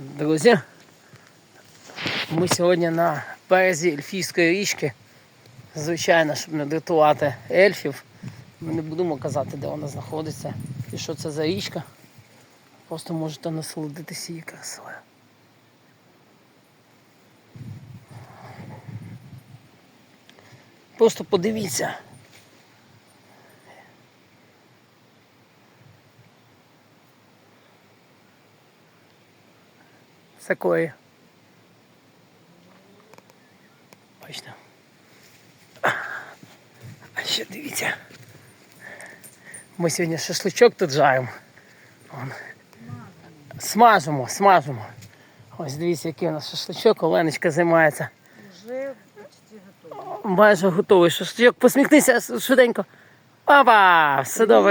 Друзі, ми сьогодні на березі Ельфійської річки. Звичайно, щоб не дратувати ельфів. Ми не будемо казати, де вона знаходиться і що це за річка. Просто можете насолодитися її красою. Просто подивіться. Такої. Бачите. А ще дивіться. Ми сьогодні шашличок тут жаримо. Вон. Смажимо, смажимо. Ось дивіться, який у нас шашличок. Оленочка займається. Вже почти готово. Майже готовий шашличок. Посміхнися швиденько. Опа! Все добре.